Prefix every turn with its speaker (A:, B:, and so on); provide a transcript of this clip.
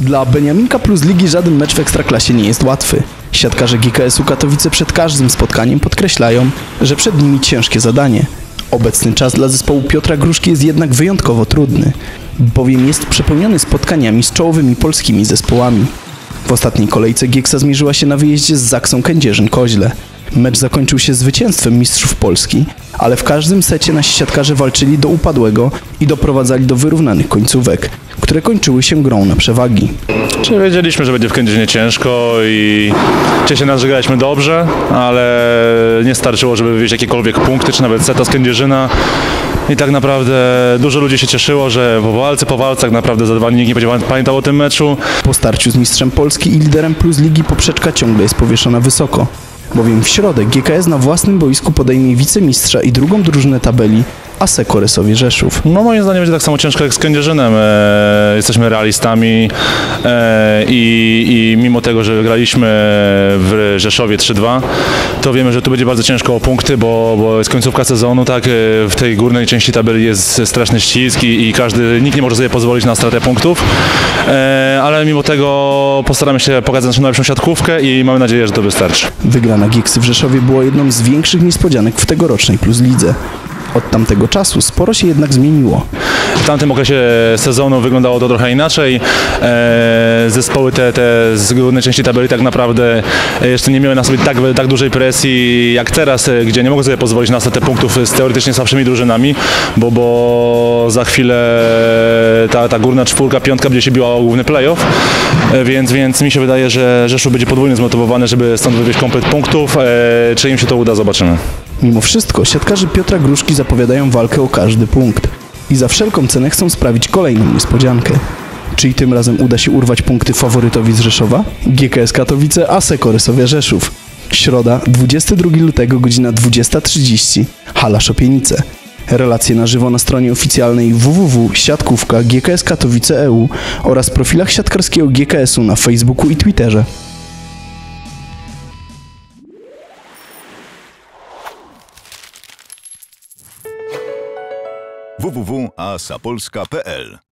A: Dla Beniaminka plus ligi żaden mecz w Ekstraklasie nie jest łatwy. Siatkarze GKS-u Katowice przed każdym spotkaniem podkreślają, że przed nimi ciężkie zadanie. Obecny czas dla zespołu Piotra Gruszki jest jednak wyjątkowo trudny, bowiem jest przepełniony spotkaniami z czołowymi polskimi zespołami. W ostatniej kolejce Gieksa zmierzyła się na wyjeździe z Zaksą Kędzierzyn-Koźle. Mecz zakończył się zwycięstwem mistrzów Polski, ale w każdym secie nasi siatkarze walczyli do upadłego i doprowadzali do wyrównanych końcówek, które kończyły się grą na przewagi.
B: Wiedzieliśmy, że będzie w Kędzierzynie ciężko i cieszy nas, że graliśmy dobrze, ale nie starczyło, żeby wywieźć jakiekolwiek punkty, czy nawet seta z Kędzierzyna. I tak naprawdę dużo ludzi się cieszyło, że po walce, po tak naprawdę zadawali, nikt nie będzie pamiętał o tym meczu.
A: Po starciu z mistrzem Polski i liderem plus ligi poprzeczka ciągle jest powieszona wysoko. Bowiem w środę GKS na własnym boisku podejmie wicemistrza i drugą drużynę tabeli Aseko Resowie Rzeszów.
B: No moim zdaniem będzie tak samo ciężko jak z Kędzierzynem. E, jesteśmy realistami e, i, i mimo tego, że wygraliśmy w Rzeszowie 3-2, to wiemy, że tu będzie bardzo ciężko o punkty, bo, bo jest końcówka sezonu, tak, e, w tej górnej części tabeli jest straszny ścisk i, i każdy, nikt nie może sobie pozwolić na stratę punktów, e, ale mimo tego postaramy się pokazać naszą najlepszą siatkówkę i mamy nadzieję, że to wystarczy.
A: Wygrana Gieksy w Rzeszowie była jedną z większych niespodzianek w tegorocznej Plus Lidze. Od tamtego czasu sporo się jednak zmieniło.
B: W tamtym okresie sezonu wyglądało to trochę inaczej. E, zespoły te, te z górnej części tabeli tak naprawdę jeszcze nie miały na sobie tak, tak dużej presji jak teraz, e, gdzie nie mogą sobie pozwolić na setę punktów z teoretycznie słabszymi drużynami, bo, bo za chwilę ta, ta górna czwórka, piątka będzie się biła o główny playoff, e, więc, więc mi się wydaje, że Rzeszów będzie podwójnie zmotywowany, żeby stąd wywieźć komplet punktów. Czy im się to uda, zobaczymy.
A: Mimo wszystko siatkarze Piotra Gruszki zapowiadają walkę o każdy punkt i za wszelką cenę chcą sprawić kolejną niespodziankę. Czy i tym razem uda się urwać punkty faworytowi z Rzeszowa? GKS Katowice, Aseko Rysowia Rzeszów. Środa, 22 lutego, godzina 20.30. Hala Szopienice. Relacje na żywo na stronie oficjalnej www.siatkówka GKS Katowice EU oraz profilach siatkarskiego GKS-u na Facebooku i Twitterze.
C: www.asapolska.pl